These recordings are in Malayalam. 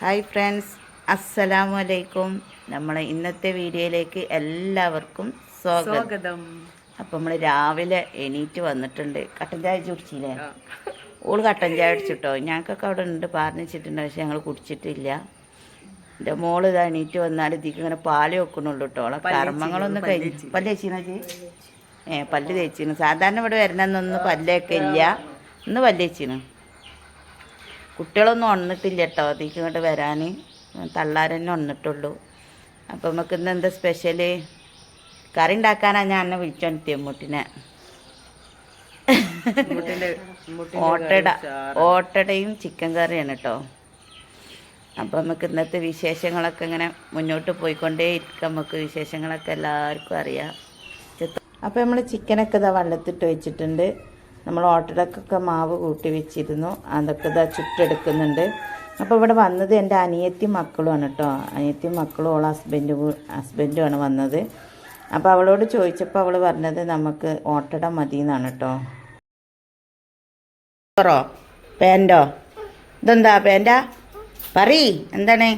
ഹായ് ഫ്രണ്ട്സ് അസ്സലാമു അലൈക്കും നമ്മളെ ഇന്നത്തെ വീഡിയോയിലേക്ക് എല്ലാവർക്കും സ്വാഗതം. അപ്പം നമ്മൾ രാവിലെ എണീറ്റ് വന്നിട്ടുണ്ട്. കട്ടൻ ചായ കുടിച്ചില്ലേ? ഓൾ കട്ടൻ ചായ അടിച്ചിട്ടോ ഞങ്ങൾക്കൊക്കെ അവിടെ ഉണ്ട് പറഞ്ഞിട്ടുണ്ട് പക്ഷെ ഞങ്ങൾ കുടിച്ചിട്ടില്ല. എന്റെ മോൾ ഇതാ എണീറ്റ് വന്നാൽ ഇതിക്ക് ഇങ്ങനെ പാൽ വെക്കണുള്ളൂ കേട്ടോ ഓളെ പല്ല് കർമ്മങ്ങളൊന്നും കഴിഞ്ഞു പല്ല് ചേച്ചി ഏ പല്ല് തേച്ചിന്. സാധാരണ ഇവിടെ വരണമെന്നൊന്നും പല്ലൊക്കെ ഇല്ല. ഇന്ന് പല്ല് തേച്ചിന്. കുട്ടികളൊന്നും ഉണന്നിട്ടില്ല കേട്ടോ. അതിക്ക് ഇങ്ങോട്ട് വരാൻ തള്ളാരെന്നെ ഉണന്നിട്ടുള്ളൂ അപ്പം നമുക്ക് ഇന്ന് എന്താ സ്പെഷ്യൽ കറി ഉണ്ടാക്കാനാണ് ഞാൻ എന്നെ വിളിച്ചോണ്ടിയ മുട്ടിനെ മുട്ടിന്റെ മുട്ടിന്റെ ഓട്ടട ഓട്ടടയും ചിക്കൻ കറിയാണ് കേട്ടോ. അപ്പോൾ നമുക്ക് ഇന്നത്തെ വിശേഷങ്ങളൊക്കെ ഇങ്ങനെ മുന്നോട്ട് പോയിക്കൊണ്ടേ ഇരിക്കാം നമുക്ക് വിശേഷങ്ങളൊക്കെ എല്ലാവർക്കും അറിയാം. അപ്പോൾ നമ്മൾ ചിക്കനൊക്കെ ഇതാ വെള്ളത്തിട്ട് വെച്ചിട്ടുണ്ട്. നമ്മൾ ഓട്ടടക്കൊക്കെ മാവ് കൂട്ടി വെച്ചിരുന്നു. അതൊക്കെ ഇതാ ചുട്ടെടുക്കുന്നുണ്ട്. അപ്പോൾ ഇവിടെ വന്നത് എന്റെ അനിയത്തി മക്കളുമാണ് കേട്ടോ. അനിയത്തി മക്കളും ഓൾ ഹസ്ബൻഡും ഹസ്ബൻഡുമാണ് വന്നത്. അപ്പോൾ അവളോട് ചോദിച്ചപ്പോൾ അവൾ പറഞ്ഞത് നമുക്ക് ഓട്ടട മതി എന്നാണ് കേട്ടോ ോ പാന്റോ ഇതെന്താ പാന്റാ പറീ. എന്താണ്?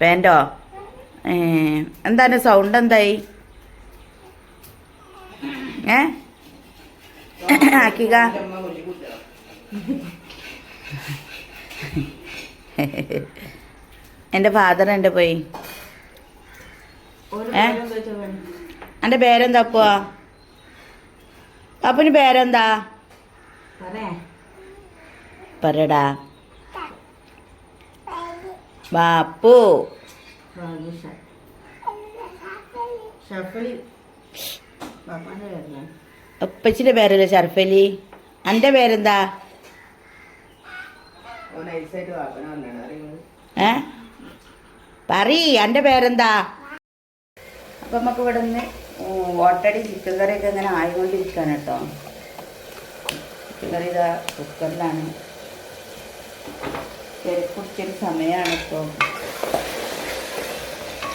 പാന്റോ എന്താണ് സൗണ്ട് എന്തായി? ഏ? ആക്കിക. എന്റെ ഫാദർ എന്റെ പോയി? ഏ? എന്റെ പേരെന്താ അപ്പോ? അപ്പന് പേരെന്താ? പറടാ ബാപ്പു. ഉപ്പച്ചിന്റെ പേരല്ലേ ഷർഫലി എന്റെ പേരെന്താ? ഏ? പറീ എന്റെ പേരെന്താ? അപ്പം നമുക്ക് ഇവിടെ നിന്ന് ഓട്ടടി ചിക്കൻ ഒക്കെ ഇങ്ങനെ ആയിക്കൊണ്ടിരിക്കുകയാണ് കേട്ടോ. ചിക്കൻ കറി ഇതാ കുക്കറിലാണ് തിരക്കുടിച്ചൊരു സമയമാണ് ഇപ്പോൾ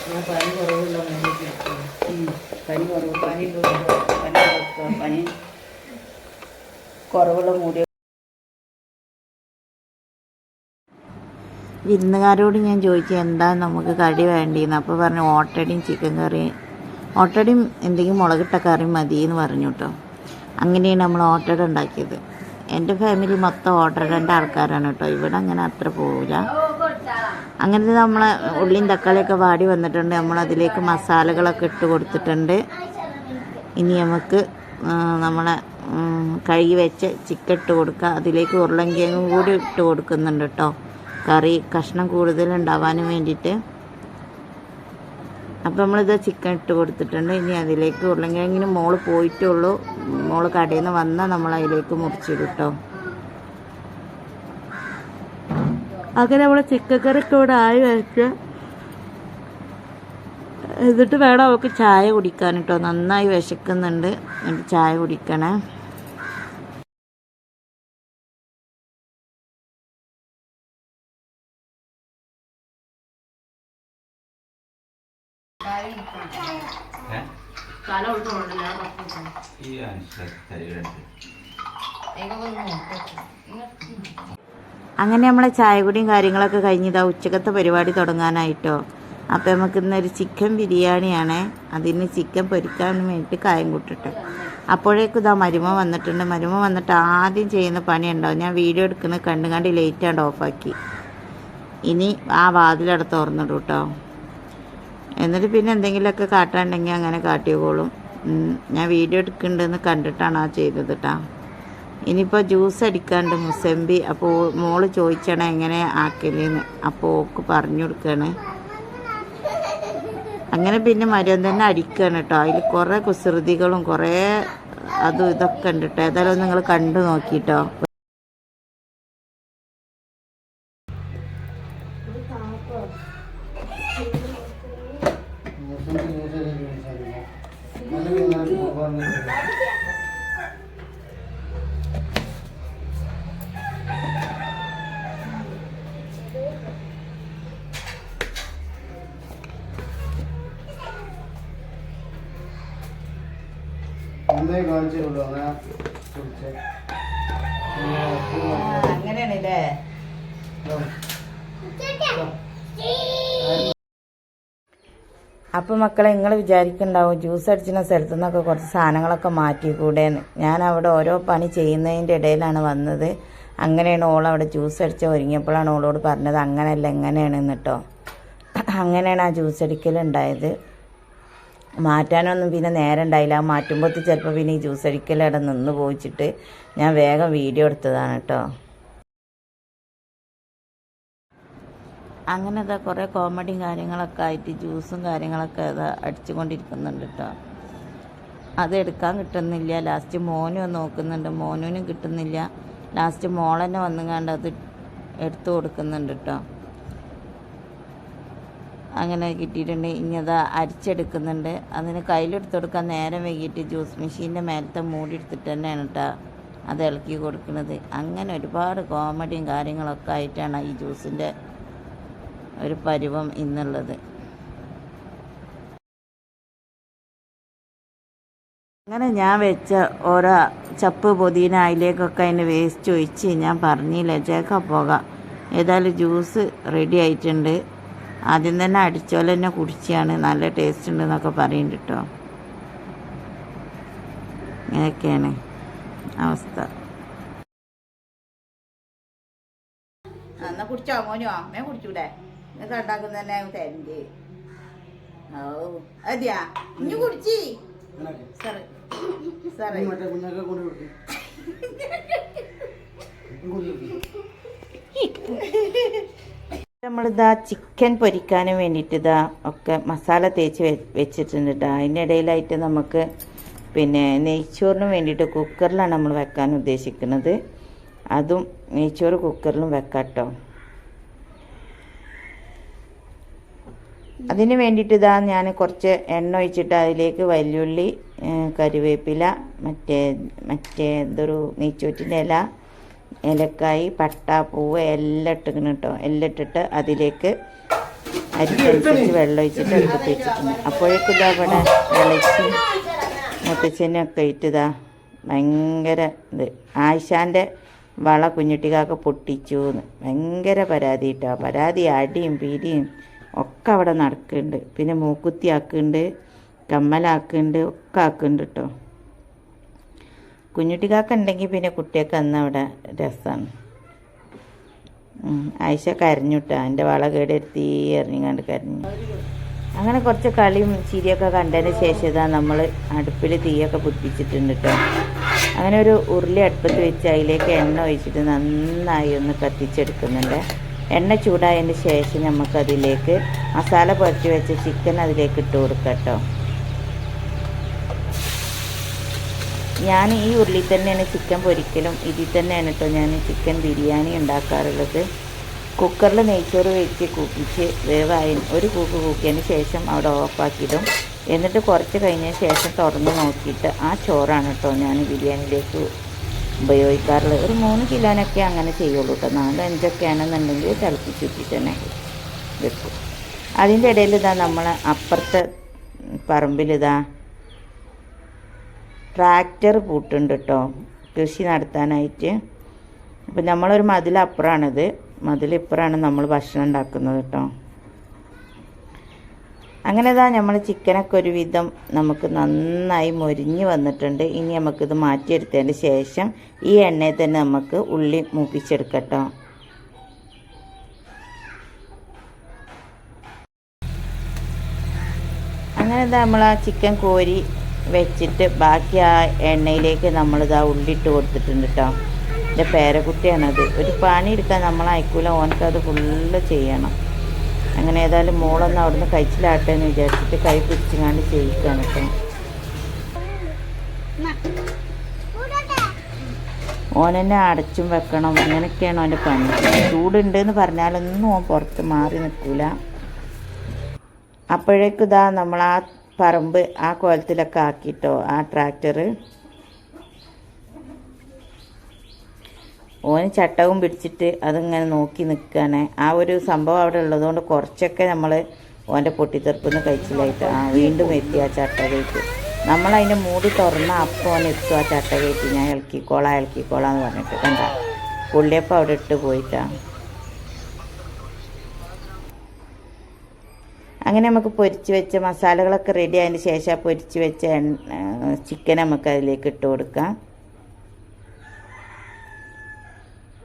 ഞാൻ പനി കുറവുള്ള ഉം. പനി കുറവ് പനി പനി പനി കുറവുള്ള മൂടി വിരുന്നുകാരോട് ഞാൻ ചോദിച്ചു എന്താ നമുക്ക് കടി വേണ്ടിയെന്ന് അപ്പോൾ പറഞ്ഞു ഓട്ടടിയും ചിക്കൻ കറിയും. ഓട്ടടിയും എന്തെങ്കിലും മുളകിട്ട കറി മതി എന്ന് പറഞ്ഞു കേട്ടോ. അങ്ങനെയാണ് നമ്മൾ ഓട്ടട ഉണ്ടാക്കിയത്. എന്റെ ഫാമിലി മൊത്തം ഓട്ടടേണ്ട ആൾക്കാരാണ് കേട്ടോ. ഇവിടെ അങ്ങനെ അത്ര പോവില്ല. അങ്ങനെ നമ്മൾ ഉള്ളിയും തക്കാളിയൊക്കെ വാടി വന്നിട്ടുണ്ട്. നമ്മൾ അതിലേക്ക് മസാലകളൊക്കെ ഇട്ട് കൊടുത്തിട്ടുണ്ട്. ഇനി നമുക്ക് നമ്മളെ കഴുകി വെച്ച് ചിക്കൻ ഇട്ട് കൊടുക്കുക അതിലേക്ക് ഉരുളങ്കിഴങ്ങും കൂടി ഇട്ട് കൊടുക്കുന്നുണ്ട് കേട്ടോ കറി കഷ്ണം കൂടുതൽ ഉണ്ടാവാനും വേണ്ടിയിട്ട്. അപ്പോൾ നമ്മളിത് ചിക്കൻ ഇട്ട് കൊടുത്തിട്ടുണ്ട്. ഇനി അതിലേക്ക് ഉരുളങ്കിഴങ്ങിന് മോൾ പോയിട്ടുള്ളൂ മോൾ കടയിൽ നിന്ന് വന്നാൽ നമ്മൾ അതിലേക്ക് മുറിച്ചിടും കേട്ടോ അങ്ങനെ നമ്മളെ ചിക്കൻ കറിയൊക്കെ ഇവിടെ ആയി വെച്ച് എന്നിട്ട് വേണം അവൾക്ക് ചായ കുടിക്കാൻ കേട്ടോ നന്നായി വിശക്കുന്നുണ്ട്. എന്നിട്ട് ചായ കുടിക്കണേ. ഈ അനുസരിച്ച് അങ്ങനെ നമ്മളെ ചായപൊടിയും കാര്യങ്ങളൊക്കെ കഴിഞ്ഞിതാ ഉച്ചക്കത്തെ പരിപാടി തുടങ്ങാനായിട്ടോ. അപ്പോൾ നമുക്ക് ഇന്നൊരു ചിക്കൻ ബിരിയാണിയാണ്. അതിന് ചിക്കൻ പൊരിക്കാൻ വേണ്ടിയിട്ട് കായം കൂട്ടിട്ട്. അപ്പോഴേക്കും ഇതാ മരുമ വന്നിട്ടുണ്ട്. മരുമ വന്നിട്ട് ആദ്യം ചെയ്യുന്ന പണി ഉണ്ടാവും ഞാൻ വീഡിയോ എടുക്കുന്നത് കണ്ടു കണ്ട് ലേറ്റാണ്ട് ഓഫാക്കി ഇനി ആ വാതിലവിടെ തുറന്നിടും കേട്ടോ എന്നിട്ട് പിന്നെ എന്തെങ്കിലുമൊക്കെ കാട്ടാണ്ടെങ്കിൽ അങ്ങനെ കാട്ടിയോളും ഞാൻ വീഡിയോ എടുക്കുന്നുണ്ടെന്ന് കണ്ടിട്ടാണ് ആ ചെയ്തത് കേട്ടോ ഇനിയിപ്പോൾ ജ്യൂസ് അടിക്കാണ്ട് മുസമ്പി അപ്പോൾ മോൾ ചോദിച്ചണ എങ്ങനെ ആക്കലെന്ന്. അപ്പോൾ ഓക്ക് പറഞ്ഞു കൊടുക്കുകയാണ് അങ്ങനെ പിന്നെ മരം തന്നെ അടിക്കുകയാണ് കേട്ടോ. അതിൽ കുറേ കുസൃതികളും കുറേ അതും ഇതൊക്കെ ഉണ്ട് കേട്ടോ. ഏതായാലും നിങ്ങൾ കണ്ടു നോക്കിട്ടോ. വെറുതെ കാണിച്ചുള്ളൂ അങ്ങനെയാണല്ലേ? അപ്പോൾ മക്കളെ നിങ്ങൾ വിചാരിക്കണ്ടാവും ജ്യൂസ് അടിച്ചിരുന്ന സ്ഥലത്തു നിന്നൊക്കെ കുറച്ച് സാധനങ്ങളൊക്കെ മാറ്റിക്കൂടേന്ന്. ഞാൻ അവിടെ ഓരോ പണി ചെയ്യുന്നതിന്റെ ഇടയിലാണ് വന്നത്. അങ്ങനെയാണ് ഓൾ അവിടെ ജ്യൂസ് അടിച്ച ഒരുങ്ങിയപ്പോഴാണ് ഓളോട് പറഞ്ഞത് അങ്ങനെയല്ല എങ്ങനെയാണ് എന്നിട്ടോ അങ്ങനെയാണ് ആ ജ്യൂസ് അടിക്കലുണ്ടായത്. മാറ്റാനൊന്നും പിന്നെ നേരം ഉണ്ടായില്ല മാറ്റുമ്പോൾ ചിലപ്പോൾ പിന്നെ ഈ ജ്യൂസ് അടിക്കലവിടെ നിന്ന് പോയിച്ചിട്ട് ഞാൻ വേഗം വീഡിയോ എടുത്തതാണ് കേട്ടോ. അങ്ങനെ അതാ കുറേ കോമഡിയും കാര്യങ്ങളൊക്കെ ആയിട്ട് ജ്യൂസും കാര്യങ്ങളൊക്കെ അത് അടിച്ചുകൊണ്ടിരിക്കുന്നുണ്ട് കേട്ടോ. അത് എടുക്കാൻ കിട്ടുന്നില്ല. ലാസ്റ്റ് മോനും നോക്കുന്നുണ്ട്. മോനും കിട്ടുന്നില്ല. ലാസ്റ്റ് മോളെന്നെ വന്നുകൊണ്ട് അത് എടുത്തു കൊടുക്കുന്നുണ്ട് കേട്ടോ. അങ്ങനെ കിട്ടിയിട്ടുണ്ട്. ഇനി അത് അരിച്ചെടുക്കുന്നുണ്ട്. അതിന് കയ്യിലെടുത്ത് കൊടുക്കാൻ നേരം വൈകിട്ട് ജ്യൂസ് മെഷീന്റെ മേലത്തെ മൂടി എടുത്തിട്ട് തന്നെയാണ് കേട്ടോ അത് ഇളക്കി കൊടുക്കുന്നത്. അങ്ങനെ ഒരുപാട് കോമഡിയും കാര്യങ്ങളൊക്കെ ആയിട്ടാണ് ഈ ജ്യൂസിന്റെ ഒരു പരുവം ഇന്നുള്ളത്. അങ്ങനെ ഞാൻ വെച്ച ഓരോ ചപ്പ് പൊതിന അതിലേക്കൊക്കെ അതിന് വേസ്റ്റ് ഒഴിച്ച് ഞാൻ പറഞ്ഞില്ല ചേക്കാൻ പോകാം. ഏതായാലും ജ്യൂസ് റെഡി ആയിട്ടുണ്ട്. ആദ്യം തന്നെ അടിച്ചോലെ തന്നെ കുടിച്ചാണ്. നല്ല ടേസ്റ്റ് ഉണ്ട് എന്നൊക്കെ പറയുന്നുണ്ട് കേട്ടോ ഇങ്ങനെയൊക്കെയാണ് അവസ്ഥ. എന്നാ കുടിച്ചോ മോനോ? അമ്മേ കുടിച്ചൂടെ? നിങ്ങൾക്ക് ഉണ്ടാക്കുന്നതന്നെ തരണ്ട്. ഓ അതെയാ ഇനി കുടിച്ചി? സാറേ. സാറേ. നമ്മളിതാ ചിക്കൻ പൊരിക്കാനും വേണ്ടിയിട്ട് ഇതാ ഒക്കെ മസാല തേച്ച് വെച്ചിട്ടുണ്ട് കേട്ടോ അതിന്റെ ഇടയിലായിട്ട് നമുക്ക് പിന്നെ നെയ്ച്ചോറിന് വേണ്ടിയിട്ട് കുക്കറിലാണ് നമ്മൾ വെക്കാൻ ഉദ്ദേശിക്കുന്നത്. അതും നെയ്ച്ചോറ് കുക്കറിലും വെക്കാം കേട്ടോ അതിന് വേണ്ടിയിട്ട് ഇതാ ഞാൻ കുറച്ച് എണ്ണ ഒഴിച്ചിട്ട് അതിലേക്ക് വല്യുള്ളി കറിവേപ്പില മറ്റേ മറ്റേ എന്തൊരു നെയ്ച്ചോറ്റിന്റെ ഇല ഏലക്കായി പട്ട പൂവ് എല്ലാം ഇട്ടിക്കണം കേട്ടോ എല്ലാം ഇട്ടിട്ട് അതിലേക്ക് അരിക്കനുസരിച്ച് വെള്ളം ഒഴിച്ചിട്ട് എടുത്ത് വെച്ചിട്ടുണ്ട്. അപ്പോഴേക്കും ഇതാ ഇവിടെ ഇളച്ചി മുത്തച്ഛനൊക്കെ ഇട്ടിതാ ഭയങ്കര ഇത്. ആയിഷാന്റെ വള കുഞ്ഞുട്ടിക്കാക്ക് പൊട്ടിച്ചു എന്ന് ഭയങ്കര പരാതി കേട്ടോ പരാതി അടിയും പിരിയും ഒക്കെ അവിടെ നടക്കുന്നുണ്ട്. പിന്നെ മൂക്കുത്തി ആക്കുന്നുണ്ട് കമ്മലാക്കുന്നുണ്ട് ഒക്കെ ആക്കുന്നുണ്ട് കേട്ടോ കുഞ്ഞുട്ടിക്കാക്ക ഉണ്ടെങ്കിൽ പിന്നെ കുട്ടിയൊക്കെ അന്ന് അവിടെ രസമാണ് ആയിഷ കരഞ്ഞുട്ടാ. എന്റെ വള കേടെടുത്തി എറിഞ്ഞാണ്ട് കരഞ്ഞു. അങ്ങനെ കുറച്ച് കളിയും ചിരിയൊക്കെ കണ്ടതിന് ശേഷം ഇതാ നമ്മൾ അടുപ്പിൽ തീയൊക്കെ പിടിപ്പിച്ചിട്ടുണ്ട് കേട്ടോ അങ്ങനെ ഒരു ഉരുളി അടുപ്പത്ത് വെച്ച് അതിലേക്ക് എണ്ണ ഒഴിച്ചിട്ട് നന്നായി ഒന്ന് കത്തിച്ചെടുക്കുന്നുണ്ട്. എണ്ണ ചൂടായതിന് ശേഷം നമുക്കതിലേക്ക് മസാല പുരട്ടി വെച്ച ചിക്കൻ അതിലേക്ക് ഇട്ട് കൊടുക്കാം കേട്ടോ ഞാൻ ഈ ഉരുളി തന്നെയാണ് ചിക്കൻ പൊരിക്കലും. ഇതിൽ തന്നെയാണ് കേട്ടോ ഞാൻ ചിക്കൻ ബിരിയാണി ഉണ്ടാക്കാറുള്ളത്. കുക്കറിൽ നെയ്ച്ചോറ് വെച്ച് കുക്കിച്ച് വേവായി ഒരു കൂക്ക് കൂക്കിയതിന് ശേഷം അവിടെ ഓഫാക്കിയിടും എന്നിട്ട് കുറച്ച് കഴിഞ്ഞ ശേഷം തുറന്ന് നോക്കിയിട്ട് ആ ചോറാണ് കേട്ടോ ഞാൻ ബിരിയാണിയിലേക്ക് ഉപയോഗിക്കാറുള്ളത്. ഒരു മൂന്ന് കിലോനൊക്കെ അങ്ങനെ ചെയ്യുള്ളൂ കേട്ടോ നാല് അഞ്ചൊക്കെ ആണെന്നുണ്ടെങ്കിൽ തിളപ്പിച്ചുറ്റി തന്നെ വെക്കും. അതിന്റെ ഇടയിൽ ഇതാ നമ്മൾ അപ്പുറത്തെ പറമ്പിലിതാ ട്രാക്ടർ പൂട്ടുണ്ട് കേട്ടോ കൃഷി നടത്താനായിട്ട്. അപ്പം നമ്മളൊരു മതിലപ്പുറമാണിത് മതിലിപ്പുറമാണ് നമ്മൾ ഭക്ഷണം ഉണ്ടാക്കുന്നത് കേട്ടോ അങ്ങനെ ഇതാ നമ്മൾ ചിക്കനൊക്കെ ഒരുവിധം നമുക്ക് നന്നായി മൊരിഞ്ഞ് വന്നിട്ടുണ്ട്. ഇനി നമുക്കിത് മാറ്റിയെടുത്തതിന് ശേഷം ഈ എണ്ണയിൽ തന്നെ നമുക്ക് ഉള്ളി മൂപ്പിച്ചെടുക്കട്ടോ അങ്ങനെ നമ്മൾ ആ ചിക്കൻ കോരി വെച്ചിട്ട് ബാക്കി ആ എണ്ണയിലേക്ക് നമ്മളിതാ ഉള്ളിട്ട് കൊടുത്തിട്ടുണ്ട് കേട്ടോ എന്റെ പേരക്കുട്ടിയാണത്. ഒരു പണി എടുക്കാൻ നമ്മൾ അയക്കൂല അത് ഫുള്ള് ചെയ്യണം. അങ്ങനെ ഏതായാലും മോളൊന്ന് അവിടുന്ന് കഴിച്ചിലാട്ടെ എന്ന് വിചാരിച്ചിട്ട് കൈ പിടിച്ചുകൊണ്ട് ചെയ്യിക്കാണ് കേട്ടോ ഓനെന്നെ അടച്ചും വെക്കണം. അങ്ങനെയൊക്കെയാണ് അവന്റെ പണി. ചൂടുണ്ട് എന്ന് പറഞ്ഞാലൊന്നും ഓൻ പുറത്ത് മാറി നിൽക്കൂല. അപ്പോഴേക്കും ഇതാ നമ്മൾ ആ പറമ്പ് ആ കോലത്തിലൊക്കെ ആക്കിയിട്ടോ ആ ട്രാക്ടർ ഓന് ചട്ടവും പിടിച്ചിട്ട് അതിങ്ങനെ നോക്കി നിൽക്കുകയാണ് ആ ഒരു സംഭവം അവിടെ ഉള്ളതുകൊണ്ട് കുറച്ചൊക്കെ നമ്മൾ ഓന്റെ പൊട്ടിത്തെറുപ്പിന്ന് കഴിച്ചിലായിട്ട് ആ വീണ്ടും എത്തി ആ ചട്ടകേറ്റ്. നമ്മൾ അതിന്റെ മൂടി തുറന്ന അപ്പോൾ ഓൻ എത്തും ആ ചട്ടകേറ്റ്. ഞാൻ ഇളക്കിക്കോളാം ഇളക്കിക്കോളാം എന്ന് പറഞ്ഞിട്ട്. കണ്ട? പുള്ളിയപ്പം അവിടെ ഇട്ട് പോയിട്ടാണ് അങ്ങനെ നമുക്ക് പൊരിച്ച് വെച്ച മസാലകളൊക്കെ റെഡി ആയതിന് ശേഷം പൊരിച്ച് വെച്ച ചിക്കൻ നമുക്ക് അതിലേക്ക് ഇട്ട് കൊടുക്കാം.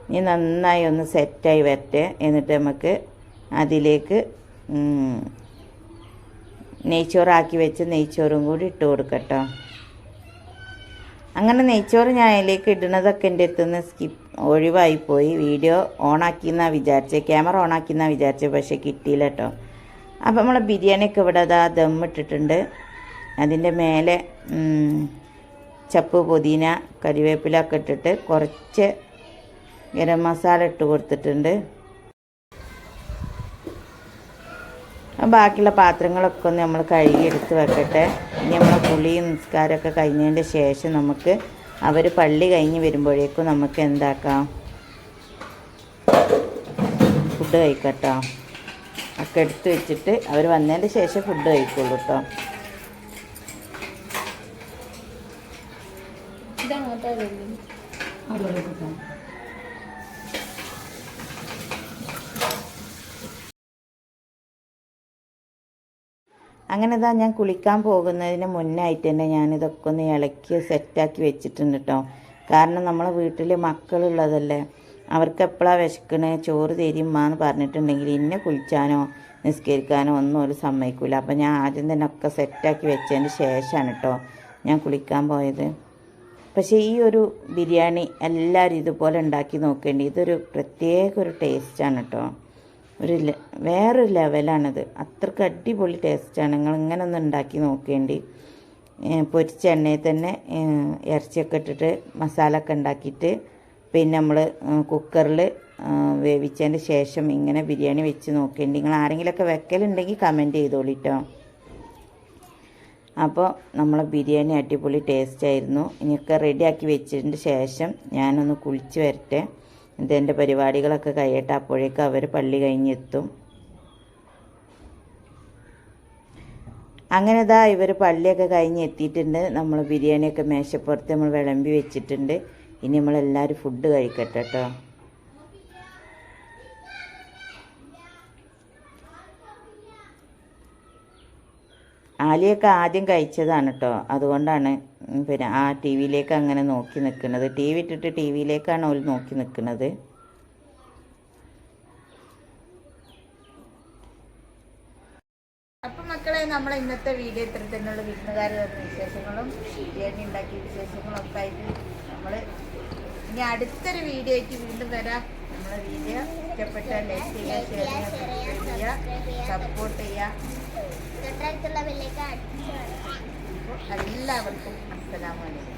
ഇനി നന്നായി ഒന്ന് സെറ്റായി വരട്ടെ. എന്നിട്ട് നമുക്ക് അതിലേക്ക് നെയ്ച്ചോറാക്കി വെച്ച് നെയ്ച്ചോറും കൂടി ഇട്ട് കൊടുക്കട്ടോ. അങ്ങനെ നെയ്ച്ചോറ് ഞാൻ അതിലേക്ക് ഇടുന്നതൊക്കെ എന്റെ അടുത്ത് നിന്ന് സ്കിപ്പ് ഒഴിവായിപ്പോയി വീഡിയോ ഓണാക്കി എന്നാണ് വിചാരിച്ചത് ക്യാമറ ഓണാക്കി എന്നാണ് വിചാരിച്ചത് പക്ഷേ കിട്ടിയില്ല കേട്ടോ. അപ്പം നമ്മളെ ബിരിയാണിയൊക്കെ ഇവിടെ അതാ ദം ഇട്ടിട്ടുണ്ട്. അതിന്റെ മേലെ ചപ്പ് പുതിന കരിവേപ്പില ഒക്കെ ഇട്ടിട്ട് കുറച്ച് ഗരം മസാല ഇട്ട് കൊടുത്തിട്ടുണ്ട്. ബാക്കിയുള്ള പാത്രങ്ങളൊക്കെ ഒന്ന് നമ്മൾ കഴുകിയെടുത്ത് വെക്കട്ടെ. ഇനി നമ്മൾ കുളിയും നിസ്കാരമൊക്കെ കഴിഞ്ഞതിന്റെ ശേഷം നമുക്ക് അവർ പള്ളി കഴിഞ്ഞ് വരുമ്പോഴേക്കും നമുക്ക് എന്താക്കാം? ഫുഡ് കഴിക്കട്ടോ. ഒക്കെ എടുത്ത് വെച്ചിട്ട് അവർ വന്നതിന്റെ ശേഷം ഫുഡ് കഴിക്കുള്ളൂ കേട്ടോ അങ്ങനെ ഇതാ ഞാൻ കുളിക്കാൻ പോകുന്നതിന് മുന്നായിട്ട് തന്നെ ഞാനിതൊക്കെ ഒന്ന് ഇളക്കി സെറ്റാക്കി വെച്ചിട്ടുണ്ട് കേട്ടോ കാരണം നമ്മളെ വീട്ടിൽ മക്കളുള്ളതല്ലേ. അവർക്ക് എപ്പോഴാണ് വിശക്കണേ? ചോറ് തരുമ്മ എന്ന് പറഞ്ഞിട്ടുണ്ടെങ്കിൽ ഇന്നെ കുളിച്ചാനോ നിസ്കരിക്കാനോ ഒന്നും ഒരു സമ്മതിക്കില്ല അപ്പം ഞാൻ ആദ്യം തന്നെ ഒക്കെ സെറ്റാക്കി വെച്ചതിന് ശേഷമാണ് കേട്ടോ ഞാൻ കുളിക്കാൻ പോയത്. പക്ഷേ ഈ ഒരു ബിരിയാണി എല്ലാവരും ഇതുപോലെ ഉണ്ടാക്കി നോക്കേണ്ടി ഇതൊരു പ്രത്യേക ഒരു ടേസ്റ്റാണ് കേട്ടോ ഒരു വേറൊരു ലെവലാണിത് അത്രയ്ക്ക് അടിപൊളി ടേസ്റ്റാണ് നിങ്ങൾ ഇങ്ങനെ ഒന്ന് ഉണ്ടാക്കി നോക്കേണ്ടി. പൊരിച്ച എണ്ണയിൽ തന്നെ ഇറച്ചിയൊക്കെ ഇട്ടിട്ട് മസാല ഉണ്ടാക്കിയിട്ട് പിന്നെ നമ്മൾ കുക്കറിൽ വേവിച്ചതിന് ശേഷം ഇങ്ങനെ ബിരിയാണി വെച്ച് നോക്കേണ്ടി നിങ്ങൾ ആരെങ്കിലുമൊക്കെ വെക്കലുണ്ടെങ്കിൽ കമന്റ് ചെയ്തോളിട്ടോ. അപ്പോൾ നമ്മളെ ബിരിയാണി അടിപൊളി ടേസ്റ്റ് ആയിരുന്നു. ഇനിയൊക്കെ റെഡിയാക്കി വെച്ചതിന് ശേഷം ഞാനൊന്ന് കുളിച്ച് വരട്ടെ. ഇതെന്റെ പരിപാടികളൊക്കെ കഴിയട്ടെ അപ്പോഴേക്കും അവർ പള്ളി കഴിഞ്ഞെത്തും. അങ്ങനെ ഇതാ ഇവർ പള്ളിയൊക്കെ കഴിഞ്ഞ് എത്തിയിട്ടുണ്ട്. നമ്മൾ ബിരിയാണിയൊക്കെ മേശപ്പുറത്ത് നമ്മൾ വിളമ്പി വെച്ചിട്ടുണ്ട്. ഇനി നമ്മളെല്ലാവരും ഫുഡ് കഴിക്കട്ടെ കേട്ടോ ആലിയൊക്കെ ആദ്യം കഴിച്ചതാണ് കേട്ടോ അതുകൊണ്ടാണ് പിന്നെ ആ ടി വിയിലേക്ക് അങ്ങനെ നോക്കി നിൽക്കുന്നത്. ടി വി ഇട്ടിട്ട് ടി വിയിലേക്കാണ് അവർ നോക്കി നിൽക്കുന്നത്. അപ്പം മക്കളെ നമ്മളെ ഇന്നത്തെ വീഡിയോ ഇത്ര തന്നെയുള്ള വിശേഷങ്ങളും ബിരിയാണി ഉണ്ടാക്കിയ വിശേഷങ്ങളും ഒക്കെ ആയിട്ട് നമ്മൾ ഇനി അടുത്തൊരു വീഡിയോ ആയിട്ട് വീണ്ടും വരാം. നമ്മളെ വീഡിയോ ഇഷ്ടപ്പെട്ട ലൈക്ക് ചെയ്യുക ഷെയർ ചെയ്യുക സപ്പോർട്ട് ചെയ്യുക എല്ലാവർക്കും അസ്സലാമലൈക്കും